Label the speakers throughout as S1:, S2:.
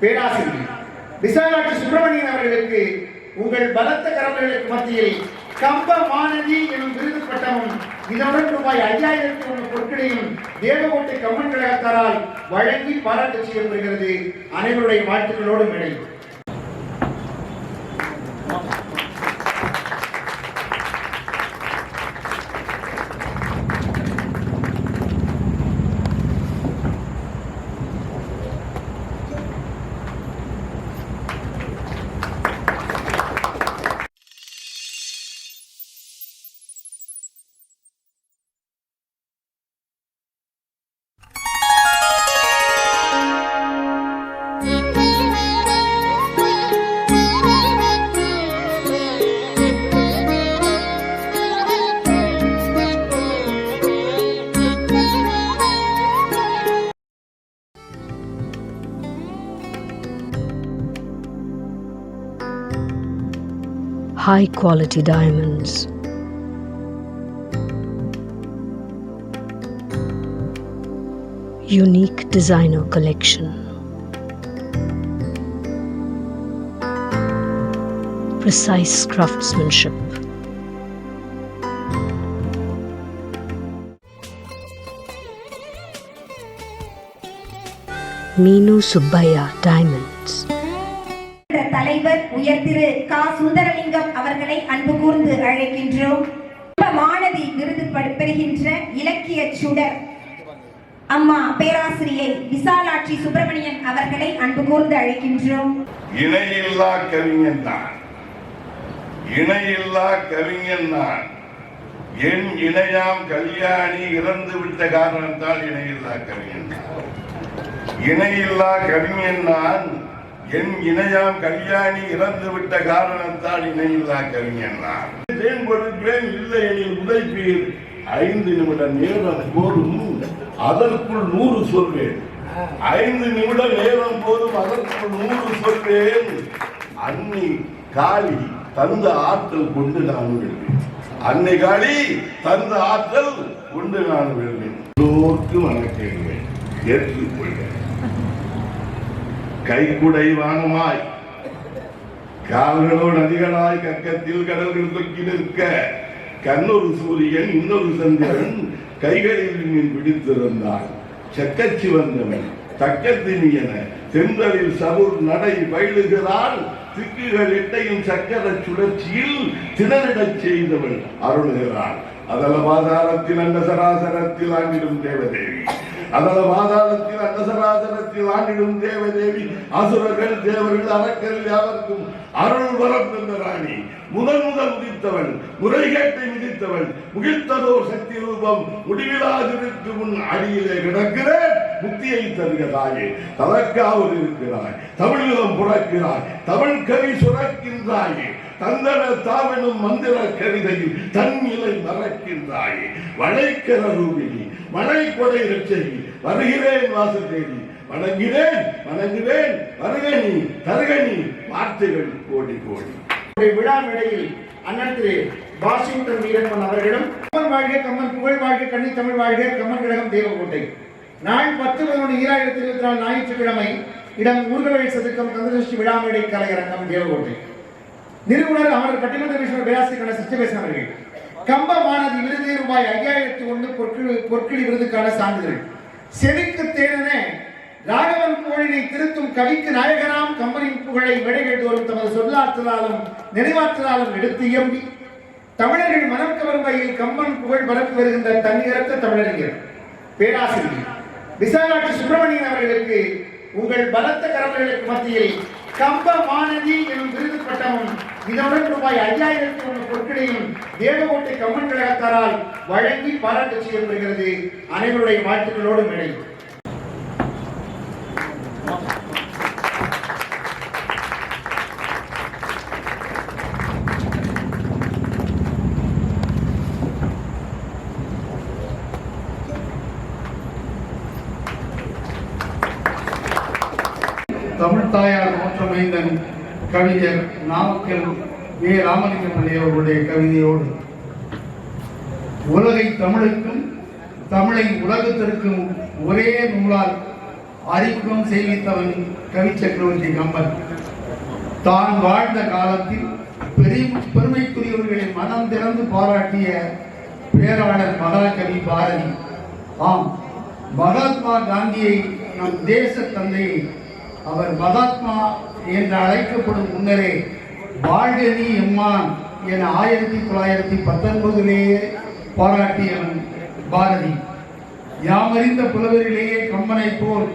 S1: பேராசிரியர். விசாலாட்சி சுப்பிரமணியன் அவர்களுக்கு உங்கள் பலத்த கரங்களுக்கு மத்தியில் கம்ப மாணவி எனும் விருது பட்டமும் இதனுடன் ரூபாய் ஐயாயிரத்தி ஒன்று பொருட்களையும் தேவகோட்டை கம்மன் கழகத்தாரால் வழங்கி பாராட்டு செய்யப்படுகிறது அனைவருடைய வாழ்த்துக்களோடு இணைந்து
S2: high quality diamonds. Unique designer collection. Precise craftsmanship. Meenu Subbaya Diamonds.
S3: தலைவர் உயர் திரு கா. சுந்தரலிங்கம் அவர்களை அன்பு கூர்ந்து அழைக்கின்றோம். மாணவி விருது பெறுகின்ற இலக்கிய சுடர் அம்மா பேராசிரியை விசாலாட்சி சுப்பிரமணியன் அவர்களை அன்பு கூர்ந்து அழைக்கின்றோம்.
S4: இணையில்லா கவிஞன் நான். இணையில்லா கவிஞன் நான். என் இணையாம் கல்யாணி இறந்து விட்ட காரணத்தால் இணையில்லா கவிஞன் இணையில்லா கவிஞன் நான். என் இணையாம் கல்யாணி இறந்து விட்ட காரணத்தால் இணையில்லா கவிஞன் நான் தேன் கொடுப்பேன் இல்லை எனில் உழைப்பீர் ஐந்து நிமிட நேரம் போதும். அதற்குள் நூறு சொல்வேன். ஐந்து நிமிட நேரம் போதும். அதற்குள் நூறு சொல்வேன். அன்னி காளி தந்த ஆற்றல் கொண்டு நான் வெல்வேன் அன்னை காளி தந்த ஆற்றல் கொண்டு நான் வெல்வேன் எல்லோருக்கும் வணக்கங்கள். ஏற்றுக்கொள்வேன் கைக்குடை வானமாய் கால்களோ நதிகளாய் கக்கத்தில் கடல்கள் தொக்கி நிற்க கண்ணொரு சூரியன் இன்னொரு சந்திரன் கைகளில் மீன் பிடித்திருந்தான் செக்கச்சி வந்தவன் தக்கத்தினியன செந்தலில் சவுர் நடை பயிலுகிறான் திக்குகள் எட்டையும் சக்கர சுழற்சியில் திணறிடச் செய்தவள் அருளுகிறான். அதல பாதாரத்தில் அந்த சராசரத்தில் ஆண்டிடும் தேவதேவி. அதல வாதாளத்தில் அன்னசராசனத்தில் ஆண்டிடும் தேவதேவி அசுரர்கள் தேவர்கள் அரக்கர்கள் யாவர்க்கும் அருள் வரம் தந்த ராணி. முதன் முதல் உதித்தவள் முறைகேட்டை விதித்தவள் முகிழ்த்ததோர் சக்தி ரூபம் முடிவிலாதிருக்கு முன் அடியிலே கிடக்கிறேன். முக்தியை தருகிறாயே தாயே தலக்காவல் இருக்கிறாய். தமிழகம் புறக்கிறாய் தமிழ் கவி சுரக்கின்றாயே தந்தன தாவெனும் மந்திர கவிதையில் தன்னிலை மறக்கின்றாயே. வளைக்கிற ரூபினி மழை கொடை ரட்சகி வருகிறேன் வாசல் தேடி வணங்கினேன் வணங்குவேன் வருகணி தருகணி வார்த்தைகள் கோடி கோடி.
S1: விழா மேடையில் அண்ணன் திரு வாஷிங்டன் வீரப்பன் அவர்களும் கம்மன் வாழ்க கம்மன் புகழ் வாழ்க கண்ணி தமிழ் வாழ்க கம்மன் கழகம் தேவக்கோட்டை நாள் பத்து பதினொன்று ஈராயிரத்தி இருபத்தி நாலு ஞாயிற்றுக்கிழமை இடம் ஊர்கவழி சதுக்கம் கந்தசஷ்டி விழா மேடை கலையரங்கம் தேவக்கோட்டை நிறுவனர் அமர் பட்டிமன்ற விஸ்வ பேராசிரியரான சத்யபேசன் அவர்கள் கம்ப மாநதி விருது ரூபாய் ஐயாயிரத்தி ஒன்று பொற்கிழி பொற்கிழி விருதுக்கான சான்றிதழ். செவிக்கு தேனென ராகவன் புகழினை திருத்தும் கவிக்கு நாயகனாம் கம்பனின் புகழை மேடைகள் தோறும் தமது சொல்லாற்றலாலும் நினைவாற்றலாலும் எடுத்து இயம்பி தமிழர்கள் மனம் கவரும் வகையில் கம்பன் புகழ் பரப்பி வருகின்ற தன்னிகரத்த தமிழறிஞர் பேராசிரியர் விசாலாட்சி சுப்பிரமணியன் அவர்களுக்கு உங்கள் பலத்த கரங்களுக்கு மத்தியில் கம்ப மாணவி எனும் விருது பட்டமும் இதனுடன் ரூபாய் ஐயாயிரத்தி ஒன்று பொருட்களையும் தேவகோட்டை கம்மன் கழகத்தாரால் வழங்கி பாராட்டு செய்யப்படுகிறது அனைவருடைய வாழ்த்துக்களோடு மேடை
S5: தமிழ் தாயார் மாற்றமைந்தன் கவிஞர் நாமக்கல் வே ராமலிங்கம் பிள்ளை அவர்களுடைய கவிதையோடு உலகை தமிழுக்கும் தமிழை உலகத்திற்கும் ஒரே நூலால் அறிமுகம் செய்வித்தவன்
S6: கவி சக்கரவர்த்தி கம்பன். தான் வாழ்ந்த காலத்தில் பெரிய பெருமைக்குரியவர்களை மனம் திறந்து பாராட்டிய பேராளர் மகாகவி பாரதி. ஆம் மகாத்மா காந்தியை நம் தேச தந்தையை அவர் மகாத்மா என்று அழைக்கப்படும் முன்னரே வாழ்கனி எம்மான் என ஆயிரத்தி தொள்ளாயிரத்தி பத்தொன்பதிலேயே பாராட்டியவன் பாரதி. யாமறிந்த புலவரிலேயே கம்மனை போல்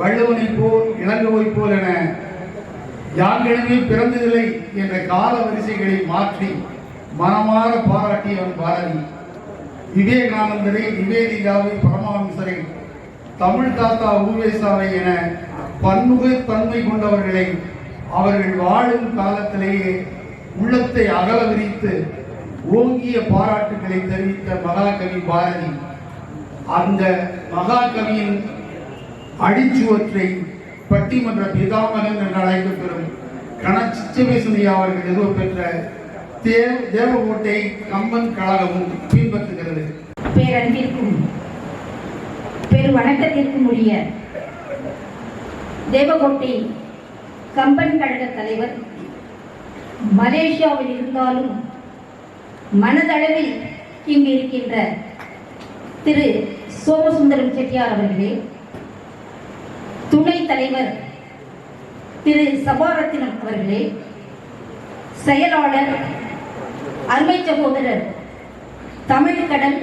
S6: வள்ளுவனைப் போல் இளங்கோவைப் போல் என யாங்களுமே பிறந்ததில்லை என்ற கால வரிசைகளை மாற்றி மனமாற பாராட்டியவன் பாரதி. விவேகானந்தரை நிவேதிகாவை பரமஹம்சரை தமிழ் தாத்தா ஊவேசாவை என பன்முக தன்மை கொண்டவர்களை அவர்கள் வாழும் காலத்திலேயே உள்ளத்தை அகல விரித்து ஓங்கிய பாராட்டுகளை தெரிவித்த மகாகவி பாரதி அந்த மகாகவியின் அடிச்சுவற்றை பட்டிமன்ற பிதாமகன் என்று அழைக்கப்பெறும் கண சிச்சவேசனையா அவர்கள் நிறுவப்பெற்ற தேவ தேவகோட்டை கம்பன் கழகமும் பின்பற்றுகிறது.
S7: பேரன்பிற்கும் பெரு வணக்கத்திற்கும் உரிய தேவகோட்டை கம்பன் கழக தலைவர் மலேசியாவில் இருந்தாலும் மனதளவில் இங்கு இருக்கின்ற திரு சோமசுந்தரம் செட்டியார் அவர்களே துணைத் தலைவர் திரு சபாரத்தினம் அவர்களே செயலாளர் அருமை சகோதரர் தமிழ்கடல்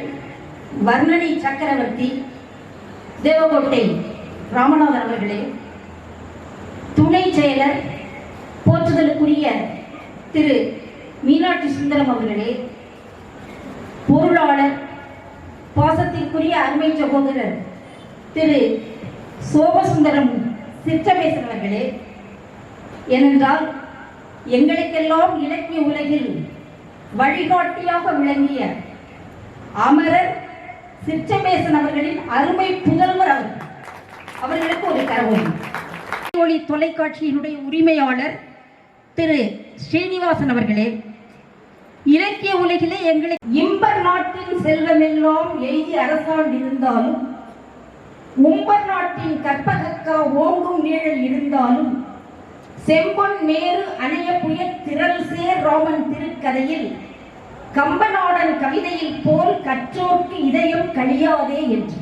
S7: வர்ணனை சக்கரவர்த்தி தேவகோட்டை ராமநாதன் அவர்களே துணை செயலர் போற்றுதலுக்குரிய திரு மீனாட்சி சுந்தரம் அவர்களே பொருளாளர் பாசத்திற்குரிய அருமை சகோதரர் திரு சோமசுந்தரம் சிற்றமேசன் அவர்களே ஏனென்றால் எங்களுக்கெல்லாம் இலக்கிய உலகில் வழிகாட்டியாக விளங்கிய அமரர் சிற்றமேசன் அவர்களின் அருமை புதல்வர் அவர். அவர்களுக்கு ஒரு கரவொலி ஒளி தொலைக்காட்சியினுடைய உரிமையாளர் திரு ஸ்ரீனிவாசன் அவர்களே இலக்கிய உலகிலே எங்களை இம்பர் நாட்டின் செல்வமெல்லாம் எய்தி அரசாண்டு இருந்தாலும் உம்பர் நாட்டின் கற்பகக்கா ஓங்கும் நீழல் இருந்தாலும் செம்பொன் மேரு அணைய புயல் திரள் சேர் ராமன் திருக்கதையில் கம்பநாடன் கவிதையில் போல் கற்றோர்க்கு இதயம் கழியாதே என்று.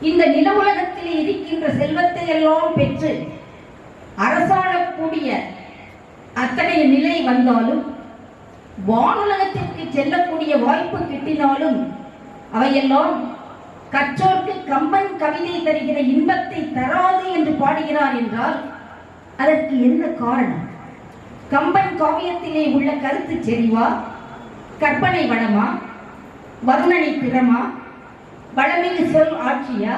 S7: இந்த நில உலகத்தில் இருக்கின்ற செல்வத்தை எல்லாம் பெற்று அரசாளக்கூடிய அத்தகைய நிலை வந்தாலும் வானுலகத்திற்கு செல்லக்கூடிய வாய்ப்பு கிட்டினாலும் அவையெல்லாம் கற்றோர்க்கு கம்பன் கவிதை தருகிற இன்பத்தை தராது என்று பாடுகிறார் என்றால் அதற்கு என்ன காரணம்? கம்பன் காவியத்திலே உள்ள கருத்து செறிவா? கற்பனை வளமா? வர்ணனை திறமா வளமிகு சொல் ஆட்சியா?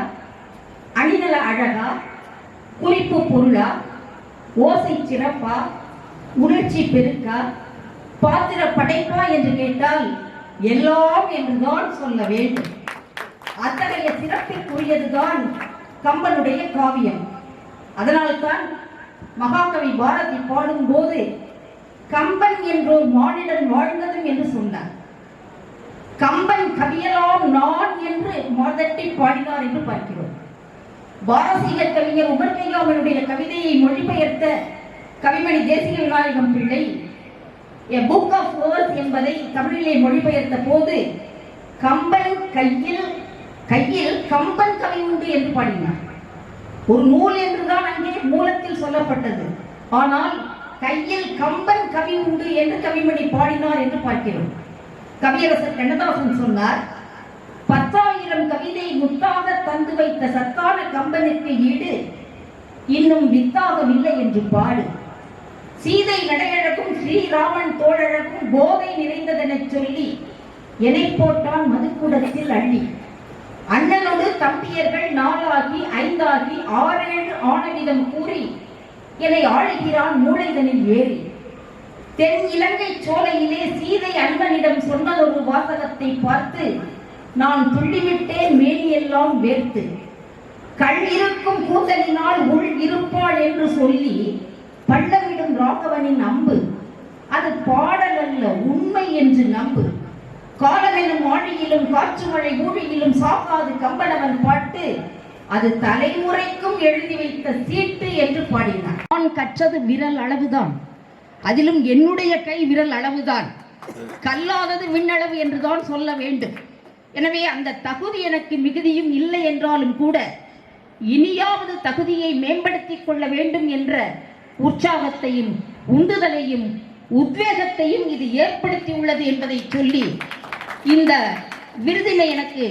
S7: அணிநல அழகா? குறிப்பு பொருளா? ஓசை சிறப்பா? உணர்ச்சி பெருக்கா? பாத்திர படைப்பா என்று கேட்டால் எல்லாம் என்றுதான் சொல்ல வேண்டும். அத்தகைய சிறப்பிற்குரியதுதான் கம்பனுடைய காவியம். அதனால்தான் மகாகவி பாரதி பாடும்போது கம்பன் என்றோர் மானிடன் வாழ்ந்ததும் என்று சொன்னார். கம்பன் கவியலாம் நான் என்று மாதட்டி பாடினார் என்று பார்க்கிறோம். பாரசீக கவிஞர் உமர்கையாமனுடைய கவிதையை மொழிபெயர்த்த கவிமணி தேசிய விநாயகம் பிள்ளை எ புக் ஆஃப் வேர்ஸ் என்பதை தமிழிலே மொழிபெயர்த்த போது கம்பன் கையில் கையில் கம்பன் கவி உண்டு என்று பாடினார். ஒரு நூல் என்றுதான் அங்கே மூலத்தில் சொல்லப்பட்டது. ஆனால் கையில் கம்பன் கவி உண்டு என்று கவிமணி பாடினார் என்று பார்க்கிறோம். கவியரசர் கண்ணதாசன் சொன்னார் பத்தாயிரம் கவிதை முத்தாக தந்து வைத்த சத்தான கம்பனுக்கு ஈடு. இன்னும் வித்தாகவில்லை என்று பாடு. சீதை நடையழகும் ஸ்ரீராமன் தோழழகும் போதை நிறைந்ததெனச் சொல்லி எனை போட்டான் மதுக்குடத்தில் அள்ளி. அண்ணனோடு தம்பியர்கள் நாலாகி ஐந்தாகி ஆறேழு ஆணவிதம் கூறி என்னை ஆளுகிறான் மூளைதனில் ஏறி. தென் இலங்கை சோலையிலே சீதை அன்பனிடம் சொன்னதொரு வாசகத்தை பார்த்து நான் துள்ளிவிட்டேன் மேனியெல்லாம் வேர்த்து. கண் இருக்கும் கூந்தலினால் உள் இருப்பாள் என்று சொல்லி பள்ளமிடும் ராகவனின் அம்பு. அது பாடல் அல்ல உண்மை என்று நம்பு. காலமெனும் ஆழியிலும் காற்று மழை ஊழியிலும் சாக்காது கம்பனவன் பாட்டு. அது தலைமுறைக்கும் எழுதி வைத்த சீட்டு என்று பாடினார். நான் கற்றது விரல் அளவுதான். அதிலும் என்னுடைய கை விரல் அளவுதான். கல்லாதது விண்ணளவு என்றுதான் சொல்ல வேண்டும். எனவே அந்த தகுதி எனக்கு மிகுதியும் இல்லை என்றாலும் கூட இனியாவது தகுதியை மேம்படுத்திக் கொள்ள வேண்டும் என்ற உற்சாகத்தையும் உந்துதலையும் உத்வேகத்தையும் இது ஏற்படுத்தியுள்ளது என்பதை சொல்லி இந்த விருதினை எனக்கு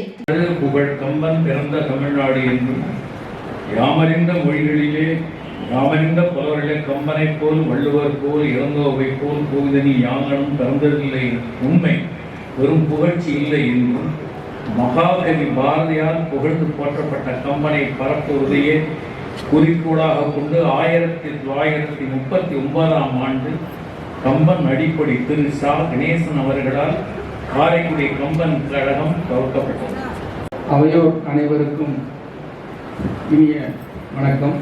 S8: புகழ் கம்பன் பிறந்த தமிழ்நாடு என்றும் யாமறிந்த மொழிகளில் யாமறிந்த புலவர்களே கம்பனைப் போல் வள்ளுவர் போல் இளங்கோவை போல் கோவிதனி யாங்கனும் பிறந்ததில்லை உண்மை வெறும் புகழ்ச்சி இல்லை என்றும் மகாகவி பாரதியால் புகழ்ந்து போற்றப்பட்ட கம்பனை பரப்புவதையே குறிக்கோளாக கொண்டு ஆயிரத்தி தொள்ளாயிரத்தி முப்பத்தி ஒன்பதாம் ஆண்டு கம்பன் அடிப்படை திரு சா. கணேசன் அவர்களால் காரைக்குடி கம்பன் கழகம் துவக்கப்பட்டது.
S5: அவையோர் அனைவருக்கும் இனிய வணக்கம்.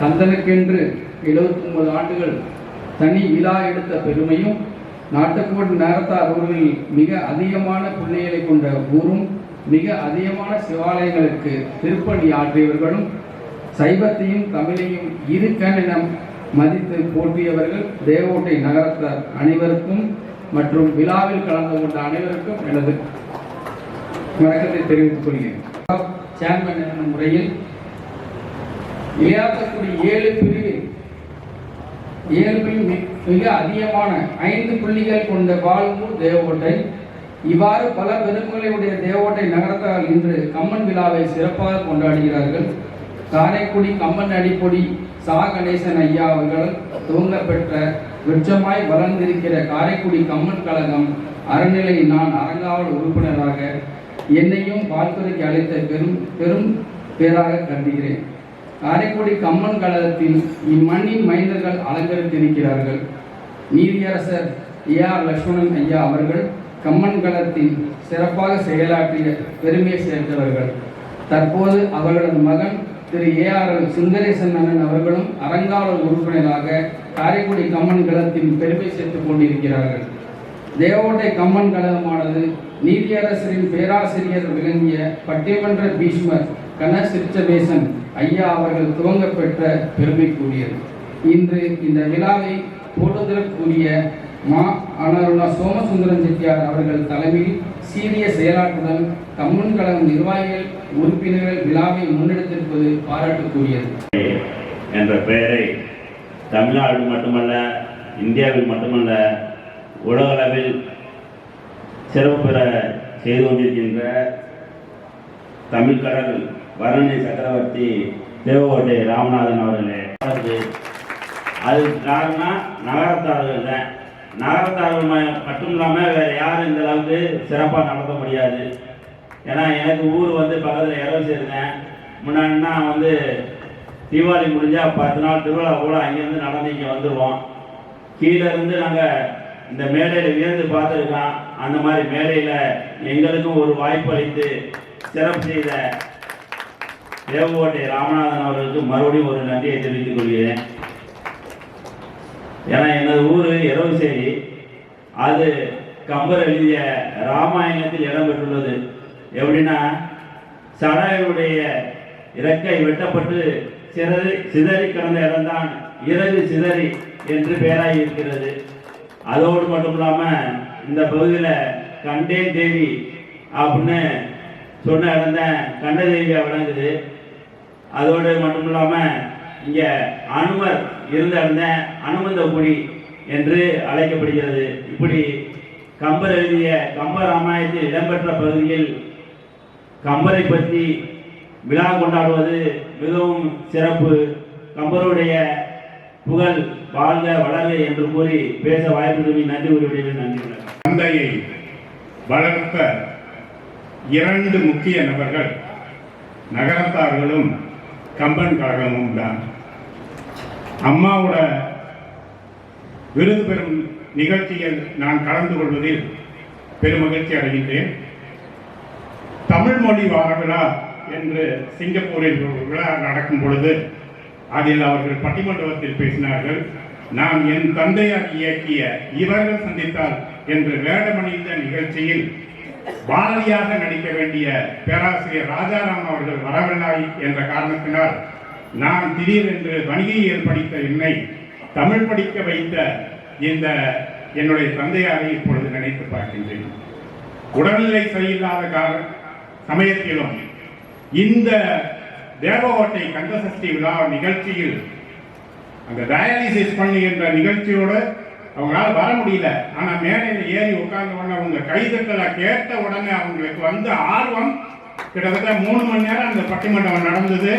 S5: சந்தனுக்கென்று எழுபத்தி ஒன்பது ஆண்டுகள் தனி விழா எடுத்த பெருமையும் நாட்டுக்கோடு நேரத்தார் ஊரில் மிக அதிகமான பிள்ளைகளை கொண்ட ஊரும் மிக அதிகமான சிவாலயங்களுக்கு திருப்பணி ஆற்றியவர்களும் சைவத்தையும் தமிழையும் இரு கணினம் மதித்து போற்றியவர்கள் தேவோட்டை நகரத்தார் அனைவருக்கும் மற்றும் விழாவில் கலந்து கொண்ட அனைவருக்கும் எனது வணக்கத்தை தெரிவித்துக் கொள்கிறேன். சேர்மன் என்ற முறையில் இளையாத்தக்குடி ஏழு பிரிவில் ஏழு மிக அதிகமான ஐந்து புள்ளிகள் கொண்ட பால்மூர் தேவோட்டை இவ்வாறு பல பெருமைகளுடைய தேவோட்டை நகரத்தால் இன்று கம்மன் விழாவை சிறப்பாக கொண்டாடுகிறார்கள். காரைக்குடி கம்மன் அடிப்பொடி சா. கணேசன் ஐயா அவர்கள் துவங்கப்பெற்ற விருட்சமாய் வளர்ந்திருக்கிற காரைக்குடி கம்மன் கழகம் அறநிலை நான் அரங்காவல் உறுப்பினராக என்னையும் பால்துறைக்கு அழைத்த பெரும் பெரும் பேராக கருதுகிறேன். காரைக்குடி கம்மன் கழகத்தில் இம்மண்ணின் மைந்தர்கள் அலங்கரித்திருக்கிறார்கள். நீதியரசர் ஏ ஆர் லட்சுமணன் ஐயா அவர்கள் கம்மன் கழகத்தில் சிறப்பாக செயலாற்றிய பெருமையை சேர்ந்தவர்கள். தற்போது அவர்களது மகன் Thiru A R L Sundaresan அண்ணன் அவர்களும் அறங்காவலர் உறுப்பினராக காரைக்குடி கம்மன் கழகத்தின் பெருமை சேர்த்துக் கொண்டிருக்கிறார்கள். தேவோட்டை கம்மன் கழகமானது நீதியரசரின் பேராசிரியர் விளங்கிய பட்டிமன்ற பீஷ்மர் கன சிற்சவேசன் ஐயா அவர்கள் துவங்க பெற்ற பெருமைக்குரியது இன்று இந்த விழாவை போடுதலுக்குரிய மா அனருணா சோமசுந்தரம் செட்டியார் அவர்கள் தலைமையில் சீரிய செயலாற்றுடன் கம்மன் கழகம் நிர்வாகிகள் உறுப்பினர்கள் விழாவை முன்னெடுத்திருப்பது பாராட்டுக்குரியது.
S9: என்ற பெயரை தமிழ்நாடு மட்டுமல்ல இந்தியாவில் மட்டுமல்ல உலகளவில் சிறப்பு பெற செய்து கொண்டிருக்கின்ற தமிழ்கடல் வரணி சக்கரவர்த்தி தேவகோட்டை ராமநாதன் அவர்களே. அது காரணம் நகரத்தார்கள் தான். நகரத்தார்கள் மட்டும் இல்லாமல் வேறு யாரும் இந்த அளவுக்கு சிறப்பாக நடத்த முடியாது. ஏன்னா எனக்கு ஊர் வந்து பக்கத்தில் இடம் சேர்ந்தேன் முன்னாடினா வந்து தீபாவளி முடிஞ்சால் பத்து நாள் திருவிழா கூட அங்கேருந்து நடந்து இங்கே வந்துடுவோம் கீழே இருந்து நாங்கள் இந்த மேடையில் வியந்து பார்த்துருக்கோம் அந்த மாதிரி மேடையில் எங்களுக்கும் ஒரு வாய்ப்பு அளித்து சிறப்பு செய்த தேவகோட்டை ராமநாதன் அவர்களுக்கு மறுபடியும் ஒரு நன்றியை தெரிவித்துக் கொள்கிறேன். ஏன்னா எனது ஊர் இரவுசேரி அது கம்பர் எழுதிய ராமாயணத்தில் இடம்பெற்றுள்ளது எப்படின்னா சடையனுடைய இறக்கை வெட்டப்பட்டு சிதறி சிதறி கிடந்த இடம்தான் இறகு சிதறி என்று பெயராகி இருக்கிறது. அதோடு மட்டும் இல்லாமல் இந்த பகுதியில் கண்டேன் தேவி அப்படின்னு சொன்ன இடம் தான் கண்டதேவியா விளங்குது. அதோடு மட்டும் இல்லாமல் இங்கே அனுமர் இருந்த இடம் தான் என்று அழைக்கப்படுகிறது. இப்படி கம்பர் எழுதிய கம்ப ராமாயணத்தில் இடம்பெற்ற பகுதியில் கம்பரை பற்றி விழா கொண்டாடுவது மிகவும் சிறப்பு. கம்பருடைய புகழ் வாழ்க வளர்க என்று கூறி பேச வாய்ப்பு நன்றி உரிமையில் நன்றி
S10: தந்தையை வளர்த்த இரண்டு முக்கிய நபர்கள் நகரத்தார்களும் கம்பன் கழகமும் தான் அம்மாவோட விருது பெறும் நிகழ்ச்சியில் நான் கலந்து கொள்வதில் பெருமகிழ்ச்சி அடைகின்றேன். தமிழ் மொழி வாரவிழா என்று சிங்கப்பூரில் விழா நடக்கும் பொழுது அதில் அவர்கள் பட்டிமண்டபத்தில் பேசினார்கள். நான் என் தந்தையார் இயக்கிய இவர்கள் சந்தித்தார் என்று வேடமணிந்த நிகழ்ச்சியில் பாரதியாக நடிக்க வேண்டிய பேராசிரியர் ராஜாராம் அவர்கள் வரவில்லை என்ற காரணத்தினால் நான் திடீரென்று வணிகை படித்த என்னை தமிழ் படிக்க வைத்த இந்த என்னுடைய தந்தையாரை இப்பொழுது நினைத்து பார்க்கின்றேன். உடல்நிலை சரியில்லாத கால சமயத்திலும் இந்த தேவகோட்டை கந்தசஷ்டி விழா நிகழ்ச்சியில் அந்த டயாலிசிஸ் பண்ணுகின்ற நிகழ்ச்சியோடு அவங்களால வர முடியல. ஆனா மேடையில் ஏறி உட்கார்ந்த உடனே அவங்க கைதட்டலை கேட்ட உடனே அவங்களுக்கு வந்து ஆர்வம் கிட்டத்தட்ட மூணு மணி நேரம் அந்த பட்டிமண்டபம் நடந்தது.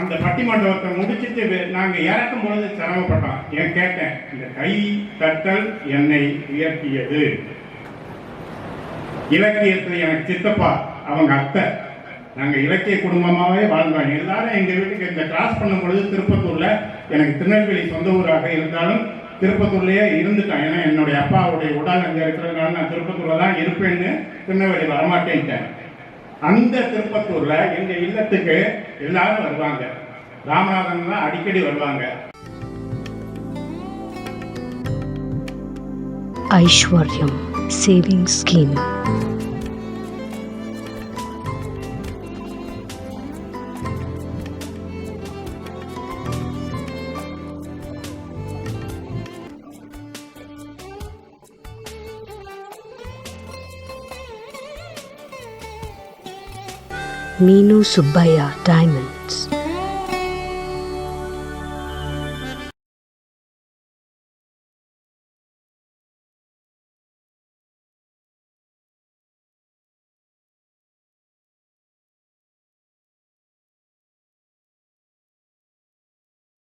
S10: அந்த பட்டிமண்டபத்தை முடிச்சிட்டு நாங்கள் நாங்க இறக்கும் பொழுது சிரமப்பட்டோம். ஏன் கேட்டேன் இந்த கை தட்டல் என்னை உயர்த்தியது. இலக்கியத்தில் எனக்கு சித்தப்பா அவங்க அத்தை. நாங்க இலக்கிய குடும்பமாவே வாழ்ந்தோம். எல்லாரும் எங்க வீட்டுக்கு இந்த கிராஸ் பண்ணும் பொழுது திருப்பத்தூர்ல எனக்கு திருநெல்வேலி சொந்த ஊராக இருந்தாலும் திருப்பத்தூர்லயே இருந்துட்டேன். ஏன்னா என்னுடைய அப்பாவுடைய உடல் அங்கே இருக்கிறதுனால நான் திருப்பத்தூர்ல தான் இருப்பேன்னு திருநெல்வேலி வரமாட்டேன்ட்டேன். அந்த திருப்பத்தூர்ல எங்க இல்லத்துக்கு எல்லாரும் வருவாங்க. ராமநாதன்லாம் அடிக்கடி வருவாங்க.
S2: Aishwaryam saving scheme. Meenu Subbaya Diamonds.